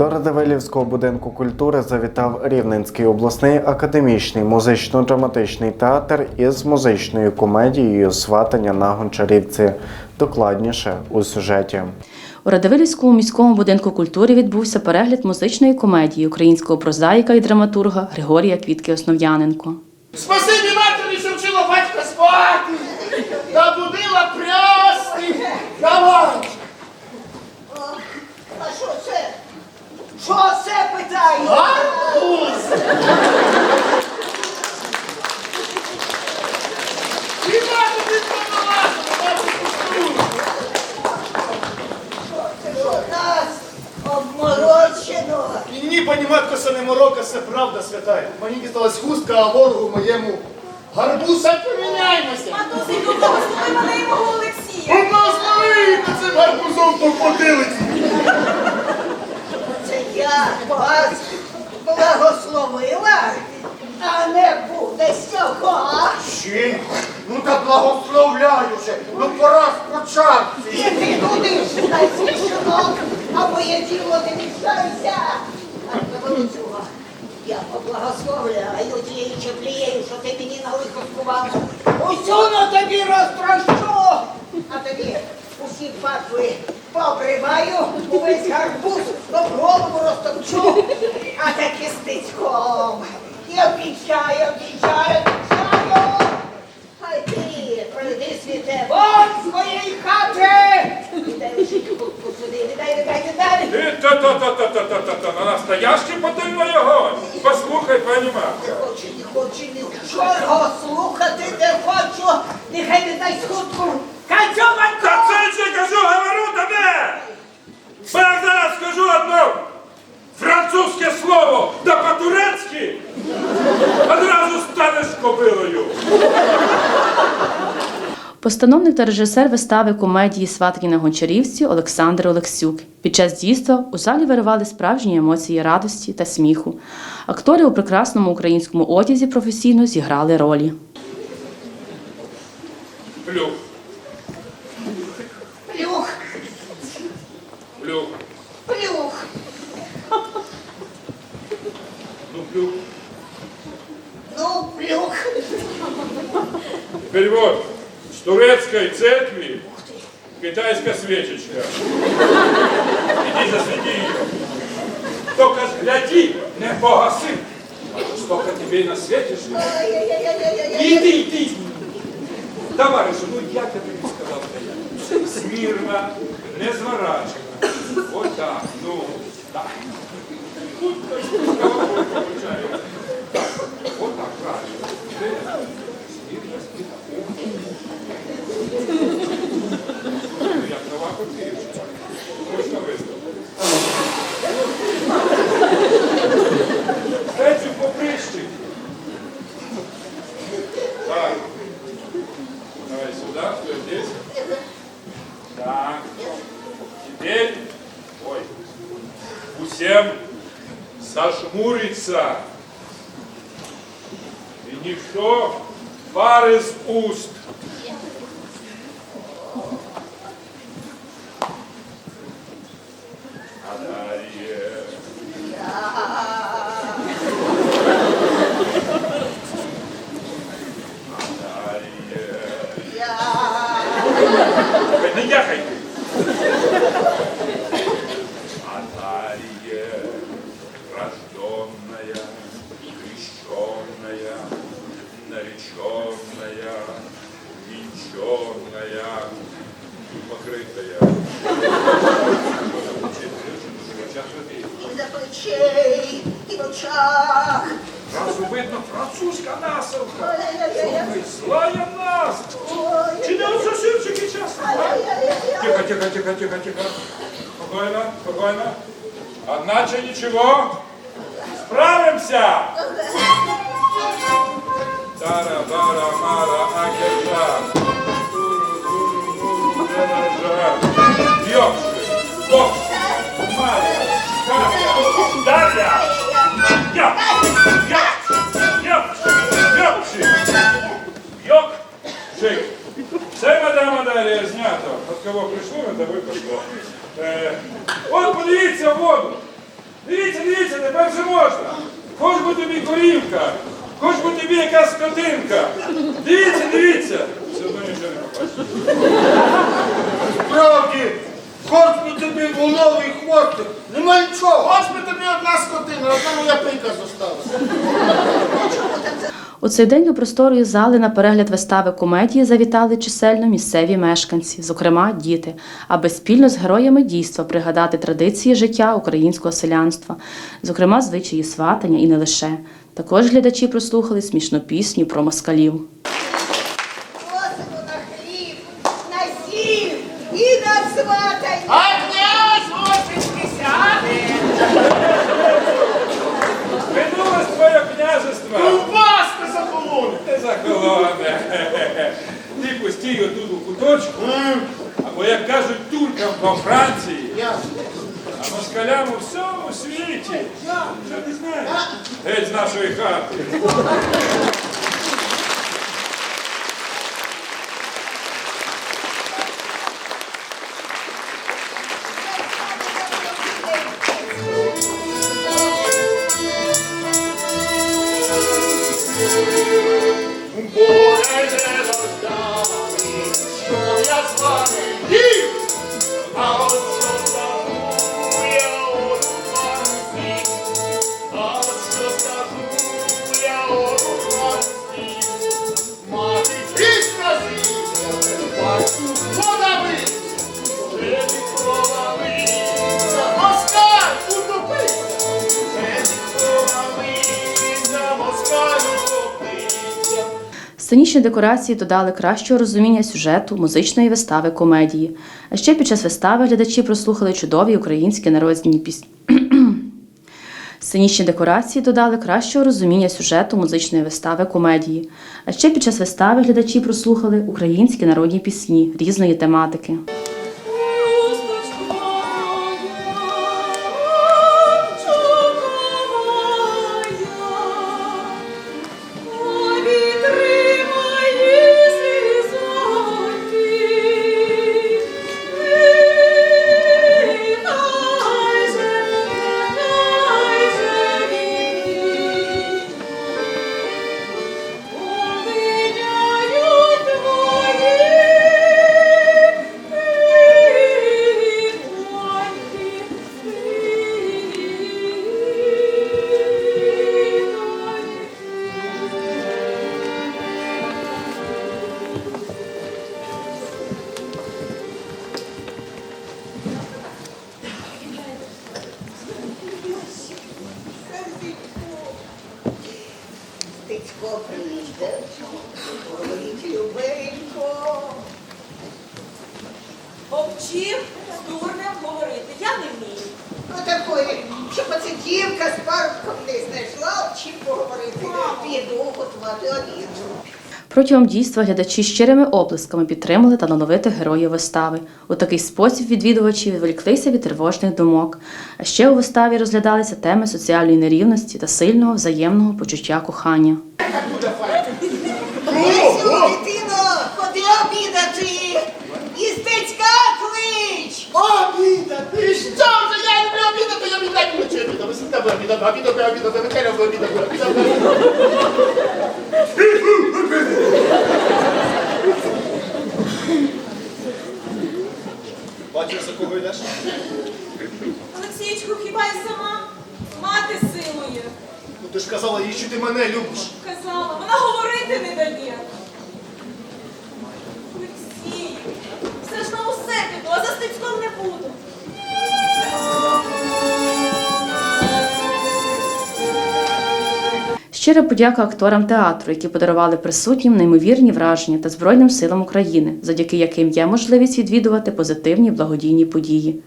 До Радивилівського будинку культури завітав Рівненський обласний академічний музично-драматичний театр із музичною комедією Сватання на Гончарівці. Докладніше у сюжеті. У Радивилівському міському будинку культури відбувся перегляд музичної комедії українського прозаїка і драматурга Григорія Квітки Основ'яненко. Спасибі матері, що вчила батька спати, та будила прясти. Давай. А що це? Що це питає? Гарбуз. І мати. Це що нас обморочено? І ні, пані матко, це не морока, це правда святая. Мені дісталась хустка, а ворогу моєму гарбуза поміняємося. Матусі, тут благослови мене і мого Олексія. Благослови цим гарбузом по потилиці. Я вас благословила, а не буде цього. Ще? Ну та благословляю же, ну пора спочатку. Іди туди, шукай свій шинок, а моє діло не мішайся. А Володюга, я поблагословляю тією чеплією, що ти мені на лихо скувала. Усю на тобі розтрощу, а тобі усі патви пообриваю, увесь гарбуз об голову розтопчу, а так і стицьком. І обіцяю, обіцяю, обіцяю. Хай ти пройди світе вон з моєї хати! Віддай лишить куртку сюди, віддай, віддай, віддай! Ти та-та-та-та-та-та-та, на настоящий потильний огонь. Послухай, пані Не Марко. хочу, не хочу, не хочу його слухати, не хочу! Нехай віддай схутку! Катюманько! Постановник та режисер вистави комедії Сватки на Гончарівці Олександр Олексюк. Під час дійства у залі виривали справжні емоції радості та сміху. Актори у прекрасному українському одязі професійно зіграли ролі. С турецкой церкви китайская свечечка. Иди засвети ее. Только гляди, не погаси. Столько тебе на свете. Иди, иди. Товарищ, ну я тебе не сказал, что я. Смирно, не зворачивай. Вот так, ну, так. Дайте поприщик. Так. Давай сюда, кто здесь? Так. Теперь, ой, всем зажмуриться. И никто пар из уст. Французька насилка. Ай-яй-яй-яй! Нас! Чи не от сосівчики часом? Тихо, тихо, тихо, тихо, тихо. Спокойно, спокойно. Одначе ничего. Справимся. Тара, знято. Прийшло, це ви пішло. Е, от подивіться в воду. Дивіться, дивіться, тепер вже можна. Хоч би тобі корівка, хоч би тобі якась скотинка. Дивіться, дивіться. Все одно нічого не побачиш. Справді, хоч би тобі головий хвостик, нема нічого. Хоч би тобі одна скотина, одна моя пика зосталася. У цей день до просторої зали на перегляд вистави комедії завітали чисельно місцеві мешканці, зокрема діти, аби спільно з героями дійства пригадати традиції життя українського селянства, зокрема звичаї сватання і не лише. Також глядачі прослухали смішну пісню про москалів. Просимо на хліб, на сіль і на сватання. Ти. Ти постій отут у куточку, або як кажуть туркам по Франції, а москалям у всьому світі. Що ти знаєш? Геть з нашої хати. Сценічні декорації додали кращого розуміння сюжету музичної вистави комедії. А ще під час вистави глядачі прослухали чудові українські народні пісні. Сценічні декорації додали кращого розуміння сюжету музичної вистави комедії. А ще під час вистави глядачі прослухали українські народні пісні різної тематики. Стецько прийде, говорить любенько. Обчим з дурнем говорити? Я не вмію. Ну такої, щоб оце дівка з парубком не знайшла, обчим поговорити. Піду готувати обід. Протягом дійства глядачі щирими оплесками підтримали талановитих героїв вистави. У такий спосіб відвідувачі відволіклися від тривожних думок. А ще у виставі розглядалися теми соціальної нерівності та сильного взаємного почуття кохання. Лесю, дитино, ходи обідати. І стецька клич. Обіда, ти що вже? Я люблю обідати, я віддаю вночі обідати. З тебе обідати, обідати, обідати, не треба обідати, обідати. Бачиш, за кого йдеш? Олексієчку, хіба я сама? Мати силує. Ну ти ж казала їй, що ти мене любиш. Казала, вона говорити не дає. Олексію, все ж на усе піду, а за стецьком не буду. Щира подяка акторам театру, які подарували присутнім неймовірні враження та Збройним силам України, завдяки яким є можливість відвідувати позитивні благодійні події.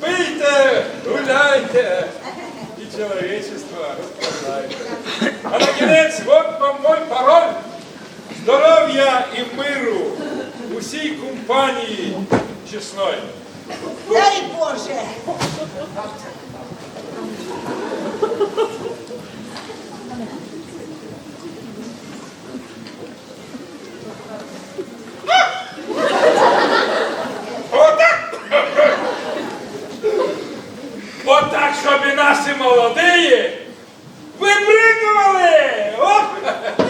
Пийте, гуляйте і розправляйте. А на кінець, от вам мой пароль. Здоров'я і миру усій компанії чесної. Дай Боже. Отак! От щоб і наші молоді вибрикували! Оп!